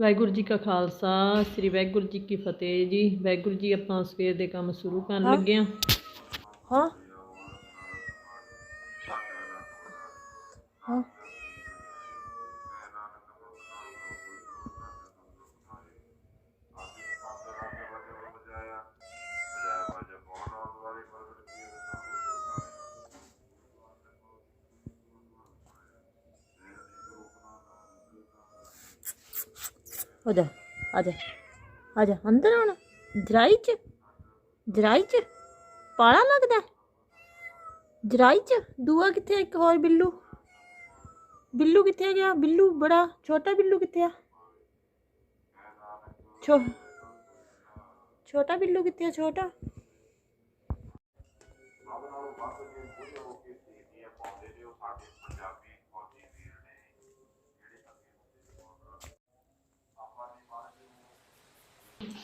ਵਾਹਿਗੁਰੂ ਜੀ ਕਾ ਖਾਲਸਾ ਸ੍ਰੀ ਵਾਹਿਗੁਰੂ ਜੀ ਕੀ ਫਤਿਹ ਜੀ। ਵਾਹਿਗੁਰੂ ਜੀ ਆਪਾਂ ਸਵੇਰ ਦੇ ਕੰਮ ਸ਼ੁਰੂ ਕਰਨ। ਲੱਗੇ ਆ ਹਾਂ। ਹਾਂ। ਹੋ ਜਾ, ਆ ਜਾ ਆ ਜਾ, ਅੰਦਰ ਆਉਣਾ। ਜਰਾਈ ਚ ਜਰਾਈ ਚ, ਪਾਲਾ ਲੱਗਦਾ। ਜਰਾਈ ਚ, ਦੂਆ ਕਿੱਥੇ ਇੱਕ ਹੋਰ ਬਿੱਲੂ। ਬਿੱਲੂ ਕਿੱਥੇ ਗਿਆ? ਬਿੱਲੂ ਬੜਾ, ਛੋਟਾ ਬਿੱਲੂ ਕਿੱਥੇ ਆ? ਛੋ, ਛੋਟਾ ਬਿੱਲੂ ਕਿੱਥੇ ਆ? ਛੋਟਾ।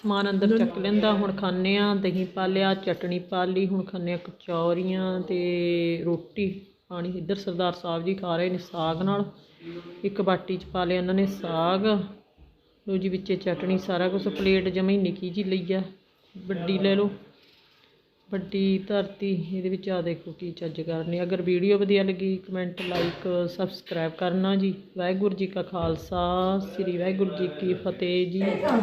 ਸਮਾਨ ਅੰਦਰ ਚੱਕ ਲੈਂਦਾ ਹੁਣ ਖਾਣੇ ਆ ਦਹੀਂ ਪਾ ਲਿਆ ਚਟਣੀ ਪਾ ਲਈ ਹੁਣ ਖਾਣੇ ਆ ਕਚੌਰੀਆਂ ਤੇ ਰੋਟੀ ਪਾਣੀ ਇੱਧਰ ਸਰਦਾਰ ਸਾਹਿਬ ਜੀ ਖਾ ਰਹੇ ਨੇ ਸਾਗ ਨਾਲ। ਇੱਕ ਬਾਟੀ ਚ ਪਾ ਲਿਆ ਉਹਨਾਂ ਨੇ ਸਾਗ। ਲੋ ਜੀ ਵਿੱਚੇ ਚਟਣੀ ਸਾਰਾ ਕੁਝ ਪਲੇਟ ਜਮਾ ਹੀ ਨਿੱਕੀ ਜੀ ਲਈ ਆ। ਵੱਡੀ ਲੈ ਲਓ। ਵੱਡੀ ਧਰਤੀ ਇਹਦੇ ਵਿੱਚ ਆ ਦੇਖੋ ਕੀ ਚੱਜ ਕਰਨੀ। ਅਗਰ ਵੀਡੀਓ ਵਧੀਆ ਲੱਗੀ ਕਮੈਂਟ ਲਾਈਕ ਸਬਸਕ੍ਰਾਈਬ ਕਰਨਾ ਜੀ। ਵਾਹਿਗੁਰੂ ਜੀ ਕਾ ਖਾਲਸਾ ਸ੍ਰੀ ਵਾਹਿਗੁਰੂ ਜੀ ਕੀ ਫਤਿਹ ਜੀ।